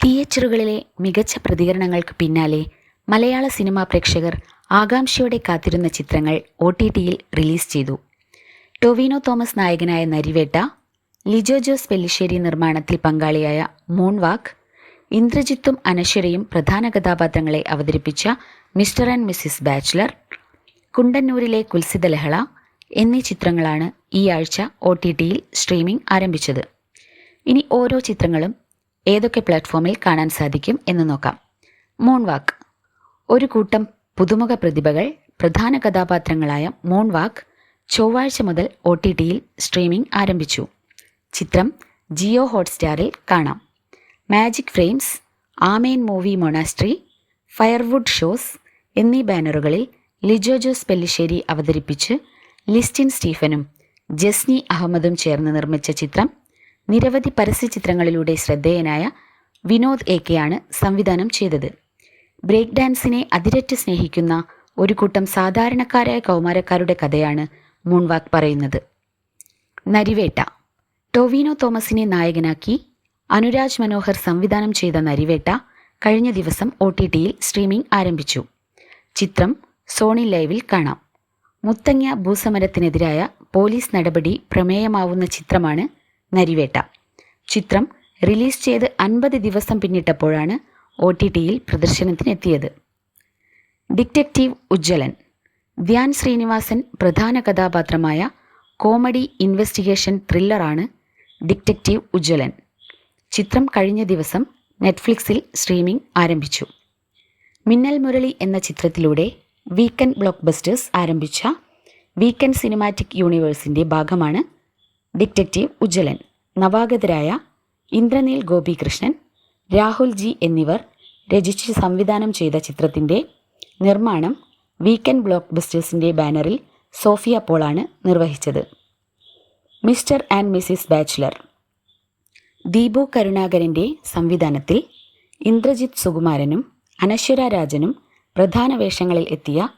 തിയേറ്ററുകളിലെ മികച്ച പ്രതികരണങ്ങൾക്ക് പിന്നാലെ മലയാള സിനിമാ പ്രേക്ഷകർ ആകാംക്ഷയോടെ കാത്തിരുന്ന ചിത്രങ്ങൾ ഒ ടി ടിയിൽ റിലീസ് ചെയ്തു. ടൊവിനോ തോമസ് നായകനായ നരിവേട്ട ലിജോ ജോസ് പെല്ലിശ്ശേരി നിർമ്മാണത്തിൽ പങ്കാളിയായ മൂൺവാക്ക് ഇന്ദ്രജിത്തും അനശ്വരയും പ്രധാന കഥാപാത്രങ്ങളെ അവതരിപ്പിച്ച മിസ്റ്റർ ആൻഡ് മിസ്സിസ് ബാച്ചിലർ കുണ്ടന്നൂരിലെ കുൽസിത ലഹള എന്നീ ചിത്രങ്ങളാണ് ഈ ആഴ്ച ഒ ടി ടിയിൽ സ്ട്രീമിംഗ് ആരംഭിച്ചത്. ഇനി ഓരോ ചിത്രങ്ങളും ഏതൊക്കെ പ്ലാറ്റ്ഫോമിൽ കാണാൻ സാധിക്കും എന്ന് നോക്കാം. മൂൺവാക്ക്. ഒരു കൂട്ടം പുതുമുഖ പ്രതിഭകൾ പ്രധാന കഥാപാത്രങ്ങളായ മൂൺവാക്ക് ചൊവ്വാഴ്ച മുതൽ ഒ ടി ടിയിൽ സ്ട്രീമിംഗ് ആരംഭിച്ചു. ചിത്രം ജിയോ ഹോട്ട്സ്റ്റാറിൽ കാണാം. Magic frames amen movie monastery firewood shows എന്നീ ബാനറുകളിൽ ലിജോ ജോസ് പെല്ലിശ്ശേരി അവതരിപ്പിച്ച് ലിസ്റ്റിൻ സ്റ്റീഫനും ജസ്നി അഹമ്മദും ചേർന്ന് നിർമ്മിച്ച ചിത്രം നിരവധി പരസ്യചിത്രങ്ങളിലൂടെ ശ്രദ്ധേയനായ വിനോദ് എ കെയാണ് സംവിധാനം ചെയ്തത്. ബ്രേക്ക് ഡാൻസിനെ അതിരറ്റ് സ്നേഹിക്കുന്ന ഒരു കൂട്ടം സാധാരണക്കാരായ കൗമാരക്കാരുടെ കഥയാണ് മൂൺവാക്ക് പറയുന്നത്. നരിവേട്ട ടൊവിനോ തോമസിനെ നായകനാക്കി അനുരാജ് മനോഹർ സംവിധാനം ചെയ്ത നരിവേട്ട കഴിഞ്ഞ ദിവസം ഒ ടി ടിയിൽ സ്ട്രീമിംഗ് ആരംഭിച്ചു. ചിത്രം സോണി ലൈവിൽ കാണാം. മുത്തങ്ങ ഭൂസമരത്തിനെതിരായ പോലീസ് നടപടി പ്രമേയമാവുന്ന ചിത്രമാണ് നരിവേട്ട. ചിത്രം റിലീസ് ചെയ്ത് അൻപത് ദിവസം പിന്നിട്ടപ്പോഴാണ് ഒ ടി ടിയിൽ പ്രദർശനത്തിനെത്തിയത്. ഡിറ്റക്റ്റീവ് ഉജ്ജ്വലൻ ധ്യാൻ ശ്രീനിവാസൻ പ്രധാന കഥാപാത്രമായ കോമഡി ഇൻവെസ്റ്റിഗേഷൻ ത്രില്ലറാണ് ഡിറ്റക്റ്റീവ് ഉജ്ജ്വലൻ. ചിത്രം കഴിഞ്ഞ ദിവസം നെറ്റ്ഫ്ലിക്സിൽ സ്ട്രീമിംഗ് ആരംഭിച്ചു. മിന്നൽ മുരളി എന്ന ചിത്രത്തിലൂടെ വീക്കെൻഡ് ബ്ലോക്ക് ബസ്റ്റേഴ്സ് ആരംഭിച്ച വീക്കെൻഡ് സിനിമാറ്റിക് യൂണിവേഴ്സിന്റെ ഭാഗമാണ് ഡിറ്റക്റ്റീവ് ഉജ്ജ്വലൻ. നവാഗതരായ ഇന്ദ്രനീൽ ഗോപികൃഷ്ണൻ രാഹുൽ ജി എന്നിവർ രചിച്ച് സംവിധാനം ചെയ്ത ചിത്രത്തിന്റെ നിർമ്മാണം വീക്കെൻഡ് ബ്ലോക്ക് ബസ്റ്റേഴ്സിന്റെ ബാനറിൽ സോഫിയ പോളാണ് നിർവഹിച്ചത്. Mister and missus bachelor. Deepu കരുണാകരന്റെ സംവിധാനത്തിൽ ഇന്ദ്രജിത് സുകുമാരനും അനശ്വര രാജനും പ്രധാന വേഷങ്ങളിൽ എത്തിയ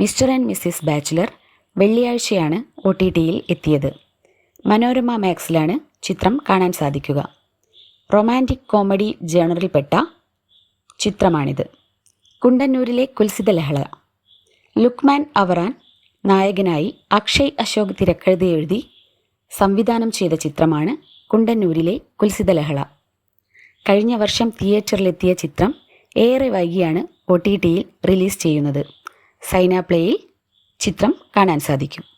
മിസ്റ്റർ ആൻഡ് മിസ്സിസ് ബാച്ചിലർ വെള്ളിയാഴ്ചയാണ് ഒ ടി ടിയിൽ എത്തിയത്. മനോരമ മാക്സിലാണ് ചിത്രം കാണാൻ സാധിക്കുക. റൊമാന്റിക് കോമഡി ജേണറിൽപ്പെട്ട ചിത്രമാണിത്. കുണ്ടന്നൂരിലെ കുൽസിത ലഹള. ലുക്മാൻ അവറാൻ നായകനായി അക്ഷയ് അശോക് തിരക്കഴുതി എഴുതി സംവിധാനം ചെയ്ത ചിത്രമാണ് കുണ്ടന്നൂരിലെ കുൽസിത ലഹള. കഴിഞ്ഞ വർഷം തിയേറ്ററിലെത്തിയ ചിത്രം ഏറെ വൈകിയാണ് ഒ ടി ടിയിൽ റിലീസ് ചെയ്യുന്നത്. സൈന പ്ലേയിൽ ചിത്രം കാണാൻ സാധിക്കും.